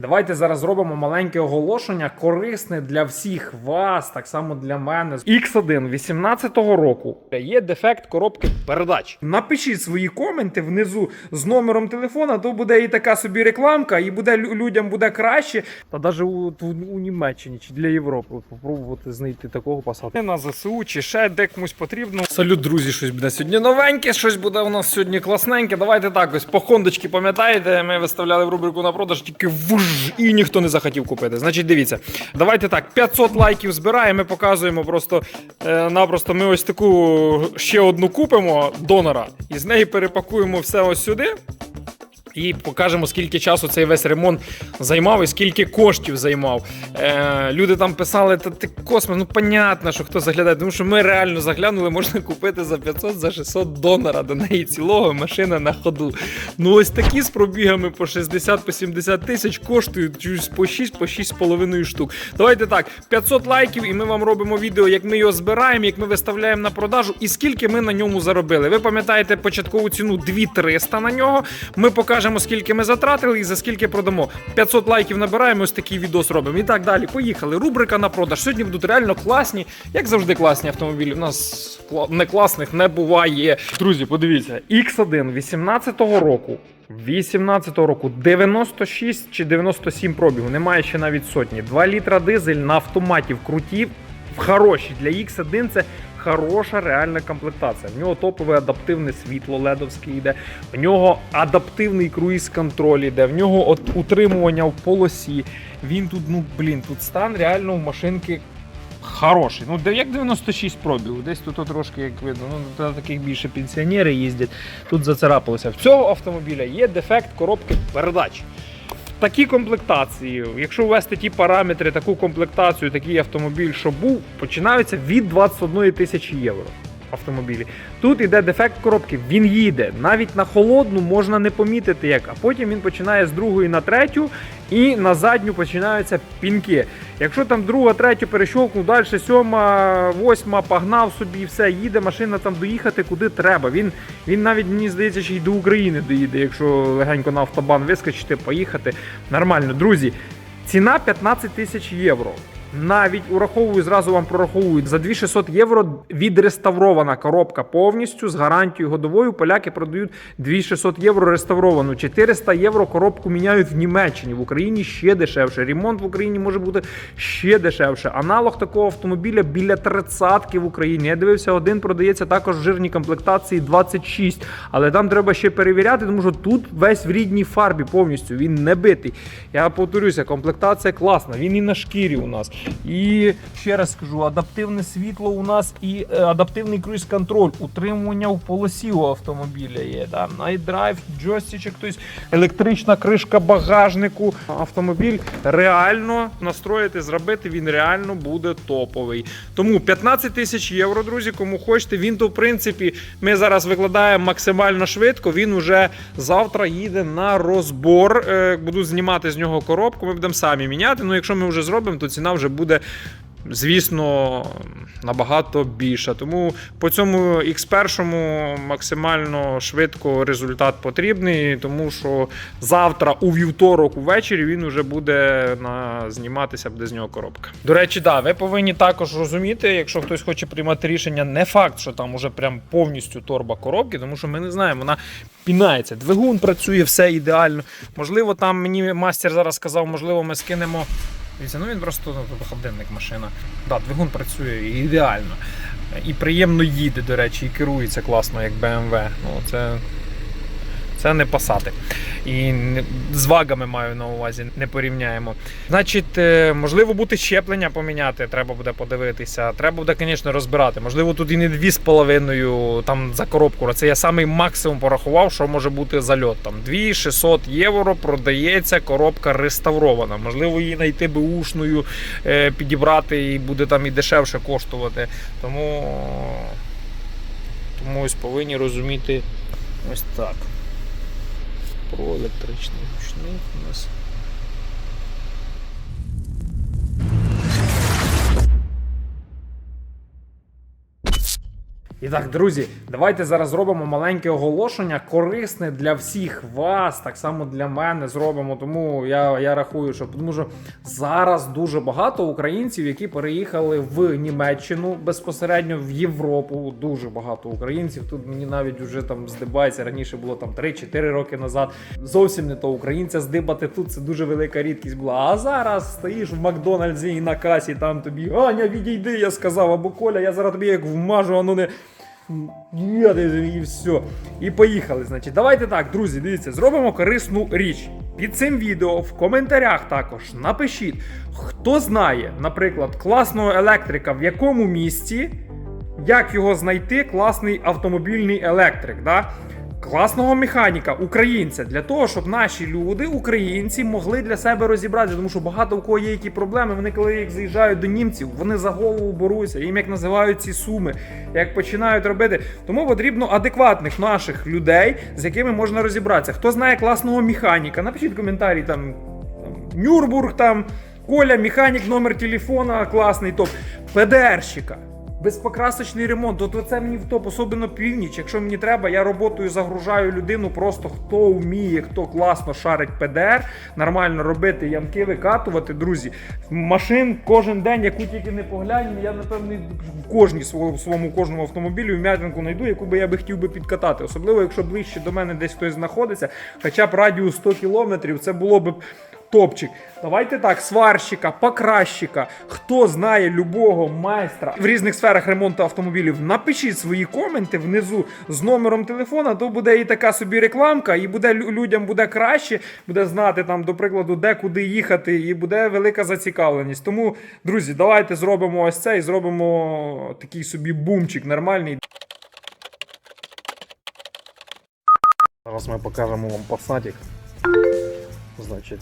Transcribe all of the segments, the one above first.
Давайте зараз зробимо маленьке оголошення, корисне для всіх вас, так само для мене. X1 18-го року є дефект коробки передач. Напишіть свої коменти внизу з номером телефона, то буде і така собі рекламка, і буде людям буде краще. Та навіть у, у, Німеччині чи для Європи попробувати знайти такого посадку. На ЗСУ чи ще де комусь потрібно. Салют, друзі, щось буде сьогодні новеньке, щось буде у нас сьогодні класненьке. Давайте так ось по хондочки, пам'ятаєте, ми виставляли в рубрику на продаж тільки вуж, і ніхто не захотів купити. Значить, дивіться, давайте так, 500 лайків збираємо, ми показуємо просто е, напросто. Ми ось таку ще одну купимо донора, і з неї перепакуємо все ось сюди. І покажемо, скільки часу цей весь ремонт займав і скільки коштів займав. Е, люди там писали, та ти космос, ну понятно, що хто заглядає, тому що ми реально заглянули, можна купити за 500 за 600 донора до неї цілого машина на ходу. Ну ось такі з пробігами по 60 по 70 тисяч коштують по 6 по 6,5 штук. Давайте так, 500 лайків, і ми вам робимо відео, як ми його збираємо, як ми виставляємо на продажу, і скільки ми на ньому заробили. Ви пам'ятаєте початкову ціну 2300 на нього. Ми покажемо, скільки ми затратили і за скільки продамо. 500 лайків набираємо, ось такий відос робимо. І так далі. Поїхали. Рубрика на продаж. Сьогодні будуть реально класні, як завжди, класні автомобілі. У нас не класних не буває. Друзі, подивіться, X1 18-го року. 18-го року 96 чи 97 пробігу, немає ще навіть сотні. 2 літра дизель на автоматі вкрутів хороші. Для X1 це хороша реальна комплектація. В нього топове адаптивне світло ледовське йде, в нього адаптивний круїз-контроль йде, в нього от утримування в полосі. Він тут, ну блін, тут стан реально у машинки. Хороший. Ну, як 96 пробігу. Десь тут трошки, як видно, ну та таких більше пенсіонери їздять. Тут зацарапалося. В цього автомобіля є дефект коробки передач. Такі комплектації, якщо ввести ті параметри, таку комплектацію, такий автомобіль, що був, починаються від 21 тисячі євро. Автомобілі. Тут іде дефект коробки, він їде. Навіть на холодну можна не помітити як, а потім він починає з другої на третю і на задню починаються пінки. Якщо там друга, третю перещовкнув, далі сьома, восьма, погнав собі, все, їде машина там доїхати куди треба. Він, він навіть, мені здається, ще й до України доїде, якщо легенько на автобан вискочити, поїхати. Нормально. Друзі, ціна 15 тисяч євро. Навіть ураховую, зразу вам прораховують за 2600 євро відреставрована коробка повністю з гарантією годовою. Поляки продають 2600 євро реставровану. 400 євро коробку міняють в Німеччині. В Україні ще дешевше. Ремонт в Україні може бути ще дешевше. Аналог такого автомобіля біля 30 в Україні. Я дивився, один продається також в жирній комплектації 26. Але там треба ще перевіряти, тому що тут весь в рідній фарбі повністю. Він не битий. Я повторюся, комплектація класна. Він і на шкірі у нас. І ще раз скажу: адаптивне світло у нас і е, адаптивний круїз-контроль, утримування в полосі у автомобіля є. Да? Drive, джойстичок, тобто електрична кришка багажнику. Автомобіль реально настроїти, зробити, він реально буде топовий. Тому 15 тисяч євро, друзі, кому хочете. Він то, в принципі, ми зараз викладаємо максимально швидко. Він уже завтра їде на розбор. Е, Буду знімати з нього коробку. Ми будемо самі міняти. Ну, якщо ми вже зробимо, то ціна вже буде. Звісно, набагато більша. Тому по цьому X1 максимально швидко результат потрібний, тому що завтра, у вівторок, увечері, він вже буде на зніматися, буде з нього коробка. До речі, да, ви повинні також розуміти, якщо хтось хоче приймати рішення, не факт, що там уже прям повністю торба коробки, тому що ми не знаємо, вона пінається. Двигун працює, все ідеально. Можливо, там мені мастер зараз сказав, можливо, ми скинемо. Ну він просто ну, тут машина. Да, двигун працює ідеально. І приємно їде, до речі, і керується класно, як BMW. Ну, це, це не пасати. І з вагами маю на увазі, не порівняємо. Значить, е, можливо, буде щеплення поміняти, треба буде подивитися. Треба буде, звісно, розбирати. Можливо, тут і не 2,5 там за коробку. Це я самий максимум порахував, що може бути зальот. Там 2600 євро продається коробка реставрована. Можливо, її знайти беушною, е, підібрати і буде там і дешевше коштувати. Тому, тому ось повинні розуміти ось так. Про електричний ручник у нас. І так, друзі, давайте зараз зробимо маленьке оголошення, корисне для всіх вас, так само для мене зробимо. Тому я, я рахую, що тому що зараз дуже багато українців, які переїхали в Німеччину безпосередньо в Європу. Дуже багато українців. Тут мені навіть вже там здибається. Раніше було там 3-4 роки назад. Зовсім не то українця здибати тут. Це дуже велика рідкість була. А зараз стоїш в Макдональдсі і на касі, там тобі Аня, відійди, я сказав, або Коля, я зараз тобі як вмажу, а ну не. І все. І поїхали. Значить, давайте так, друзі, дивіться, зробимо корисну річ. Під цим відео в коментарях також напишіть, хто знає, наприклад, класного електрика в якому місті, як його знайти, класний автомобільний електрик. Да? Класного механіка, українця, для того, щоб наші люди, українці, могли для себе розібратися. Тому що багато у кого є які проблеми. Вони, коли їх заїжджають до німців, вони за голову боруться, їм як називають ці суми, як починають робити. Тому потрібно адекватних наших людей, з якими можна розібратися. Хто знає класного механіка, напишіть коментарі там, там Нюрбург, там Коля, механік, номер телефона, класний топ. ПДРщика. Безпокрасочний ремонт, от це мені в топ, особливо північ. Якщо мені треба, я роботою загружаю людину, просто хто вміє, хто класно шарить ПДР, нормально робити ямки, викатувати, друзі. Машин кожен день, яку тільки не поглянь, я напевно в кожній в своєму кожному автомобілі вм'ятинку знайду, яку би я би хотів би підкатати. Особливо, якщо ближче до мене десь хтось знаходиться, хоча б радіус 100 кілометрів, це було б топчик. Давайте так, сварщика, покращика, хто знає любого майстра в різних сферах ремонту автомобілів, напишіть свої коменти внизу з номером телефона, то буде і така собі рекламка, і буде людям буде краще, буде знати там, до прикладу, де куди їхати, і буде велика зацікавленість. Тому, друзі, давайте зробимо ось це і зробимо такий собі бумчик нормальний. Зараз ми покажемо вам пасатик. Значить,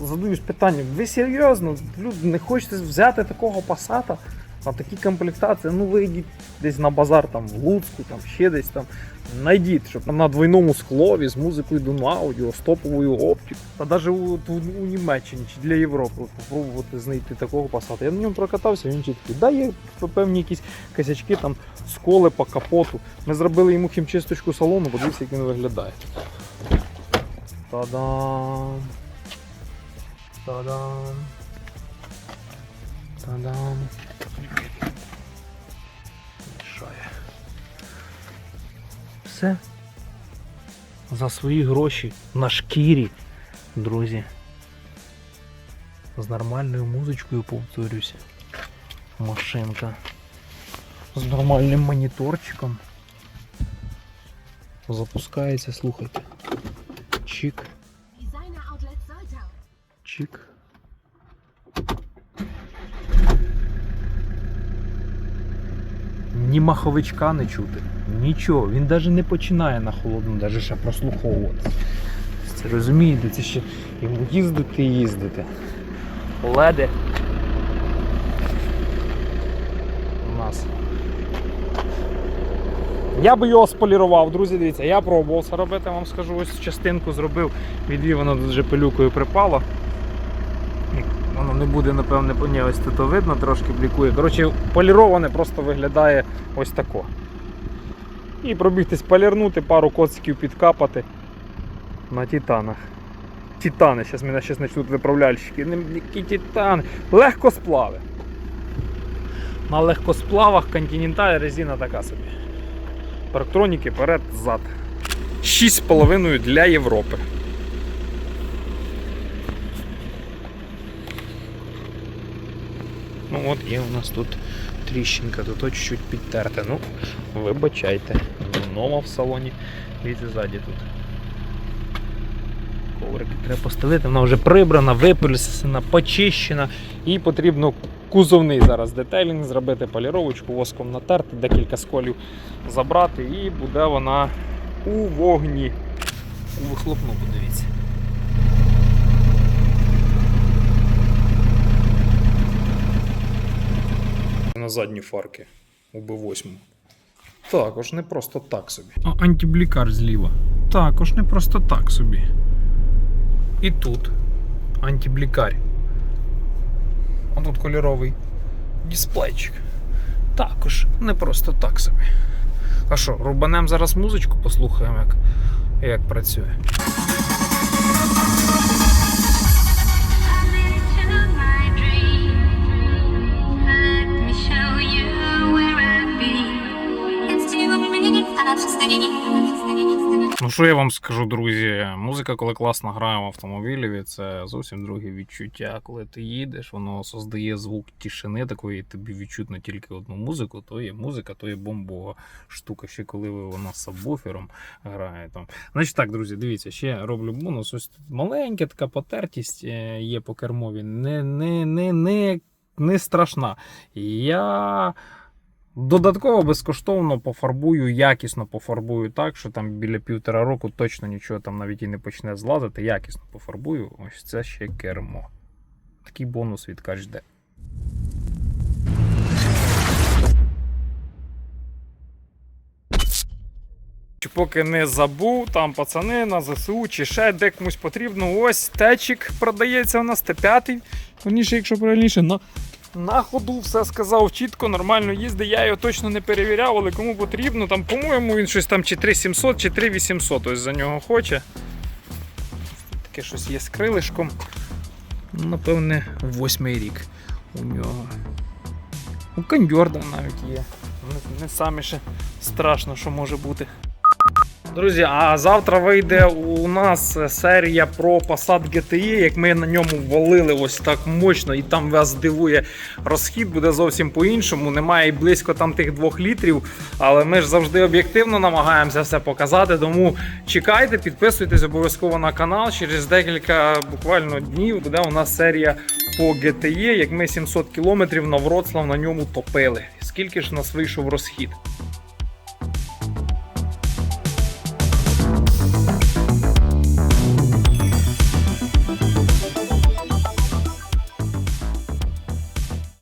задаюсь питанням, ви серйозно, люди, не хочете взяти такого пасата на такі комплектації? Ну ви йдіть десь на базар там в Луцьку, там ще десь там. Знайдіть, щоб на двойному склові з музикою до аудіо, з топовою оптикою. Та навіть у, у, у Німеччині чи для Європи спробувати знайти такого пасата. Я на ньому прокатався, він чіткий. Да, є певні якісь косячки, там сколи по капоту. Ми зробили йому хімчисточку салону, подивіться, як він виглядає. Та-дам! Та-дам! Та-дам! Мішає. Все. За свої гроші на шкірі, друзі. З нормальною музичкою повторюся. Машинка. З нормальним моніторчиком. Запускається, слухайте. Чик. Чик. Ні маховичка не чути. Нічого. Він навіть не починає на холодну, навіть ще прослуховувати. Це розумієте, це ще йому їздити і їздити. Леди. У нас. Я би його сполірував, друзі, дивіться, я пробував це робити, вам скажу, ось частинку зробив, відвів, воно тут вже пилюкою припало. Не буде, напевне, ні, ось тут видно, трошки блікує. Коротше, поліроване просто виглядає ось тако. І пробігтись полірнути, пару коциків підкапати на титанах. Титани, зараз мене щас почнуть виправляльщики. Які титани. Легкосплави. На легкосплавах континенталь резина така собі. Парктроніки перед зад. 6,5 для Європи. Ну от є у нас тут тріщинка, тут чуть-чуть підтерте. Ну, вибачайте. Нова в салоні. Дивіться ззаді тут. Коврики треба постелити, вона вже прибрана, випилюсена, почищена. І потрібно кузовний зараз детейлінг зробити, поліровочку, воском натерти, декілька сколів забрати, і буде вона у вогні. У вихлопну, подивіться. На задні фарки у Б8. Також не просто так собі. А антиблікар зліва. Також не просто так собі. І тут антиблікар. А тут кольоровий дисплейчик. також не просто так собі. А що, рубанем зараз музичку послухаємо, як, як працює. Ну що я вам скажу, друзі? Музика, коли класно грає в автомобілі, це зовсім друге відчуття. Коли ти їдеш, воно создає звук тишини, такої тобі відчутно тільки одну музику, то є музика, то є бомбова штука. Ще коли вона з сабвуфером грає там. Значить так, друзі, дивіться, ще роблю бонус. Ось тут маленька така потертість е, є по кермові. Не, не, не, не, не страшна. Я. Додатково безкоштовно пофарбую, якісно пофарбую так, що там біля півтора року точно нічого там навіть і не почне злазити. Якісно пофарбую. Ось це ще кермо. Такий бонус від. Чи Поки не забув, там пацани на ЗСУ чи ще де комусь потрібно. Ось течик продається у нас Т5. Верніше, якщо правильніше, на на ходу все сказав чітко, нормально їздить. Я його точно не перевіряв, але кому потрібно. Там, по-моєму, він щось там чи 3700, чи 3800 ось за нього хоче. Таке щось є з крилишком. Напевне, восьмий рік у нього. У кондьорда навіть є. Не, не саме ще страшно, що може бути. Друзі, а завтра вийде у нас серія про Passat GTI, як ми на ньому валили ось так мощно, і там вас здивує розхід, буде зовсім по-іншому. Немає і близько там тих двох літрів. Але ми ж завжди об'єктивно намагаємося все показати. Тому чекайте, підписуйтесь обов'язково на канал. Через декілька буквально днів буде у нас серія по GTE, як ми 700 кілометрів на Вроцлав на ньому топили. Скільки ж у нас вийшов розхід?